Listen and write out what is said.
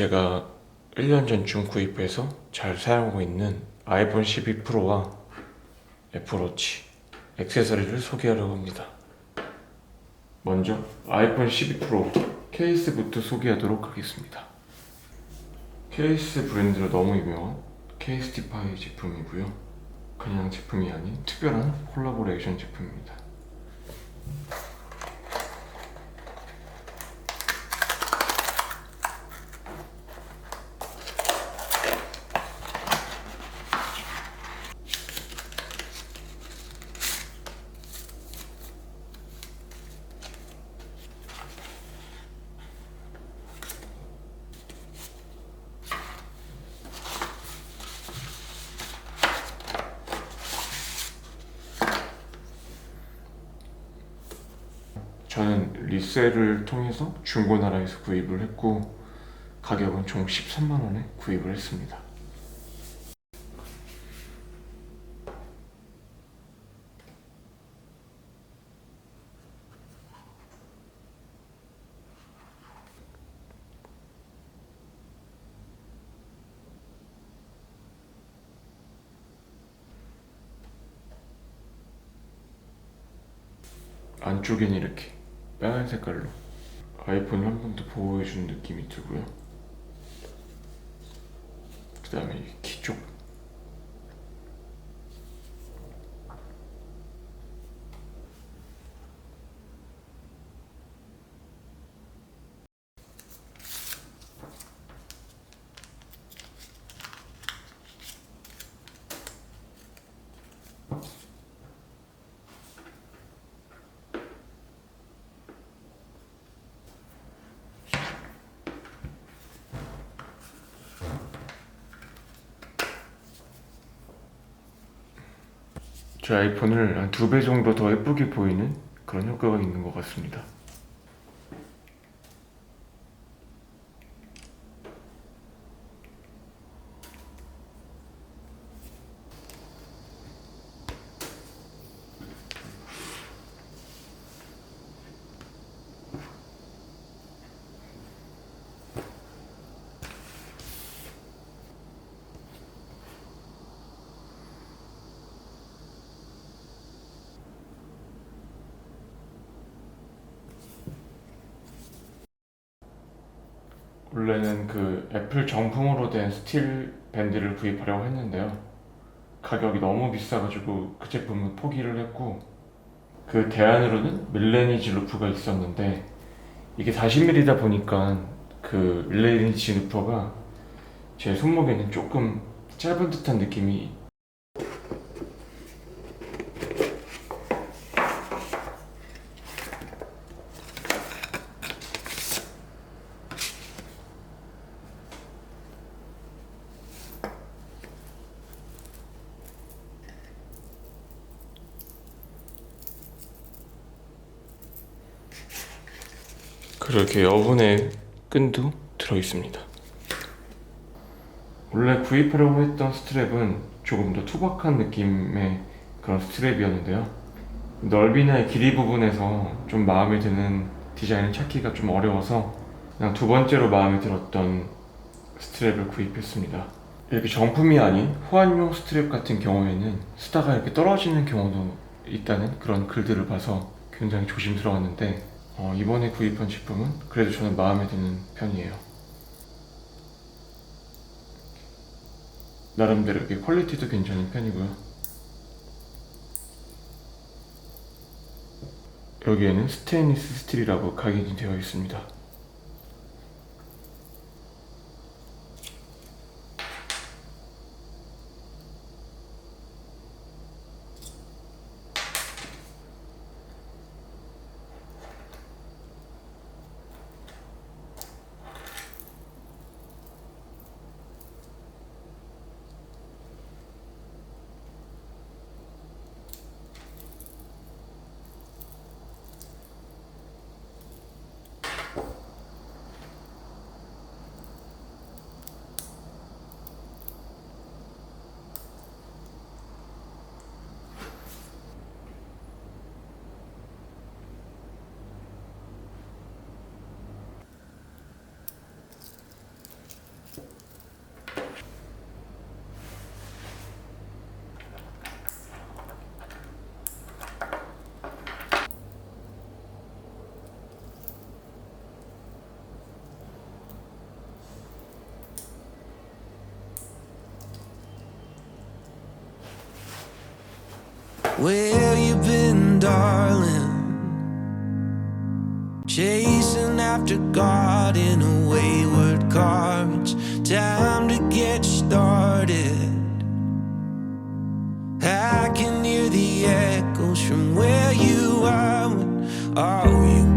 제가 1년 전쯤 구입해서 잘 사용하고 있는 아이폰 12 프로와 애플워치 액세서리를 소개하려고 합니다. 먼저 아이폰 12 프로 케이스부터 소개하도록 하겠습니다. 케이스 브랜드로 너무 유명한 케이스티파이 제품이고요. 그냥 제품이 아닌 특별한 콜라보레이션 제품입니다. 저는 리셀을 통해서 중고나라에서 구입을 했고 가격은 총 13만 원에 구입을 했습니다. 안쪽에는 이렇게 빨간 색깔로 아이폰을 한번 더 보호해주는 느낌이 들고요. 그 다음에 키쪽 제 아이폰을 한 두 배 정도 더 예쁘게 보이는 그런 효과가 있는 것 같습니다. 원래는 그 애플 정품으로 된 스틸 밴드를 구입하려고 했는데요. 가격이 너무 비싸가지고 그 제품은 포기를 했고 그 대안으로는 밀레니지 루프가 있었는데 이게 40mm다 보니까 그 밀레니지 루프가 제 손목에는 조금 짧은 듯한 느낌이 그렇게 여분의 끈도 들어 있습니다. 원래 구입하려고 했던 스트랩은 조금 더 투박한 느낌의 그런 스트랩이었는데요. 넓이나 길이 부분에서 좀 마음에 드는 디자인을 찾기가 좀 어려워서 그냥 두 번째로 마음에 들었던 스트랩을 구입했습니다. 이렇게 정품이 아닌 호환용 스트랩 같은 경우에는 쓰다가 이렇게 떨어지는 경우도 있다는 그런 글들을 봐서 굉장히 조심스러웠는데 어, 이번에 구입한 제품은 그래도 저는 마음에 드는 편이에요. 나름대로 이렇게 퀄리티도 괜찮은 편이고요. 여기에는 스테인리스 스틸이라고 각인이 되어 있습니다. Where you been, darling? Chasing after God in a wayward car. It's time to get started. I can hear the echoes from where you are. Are you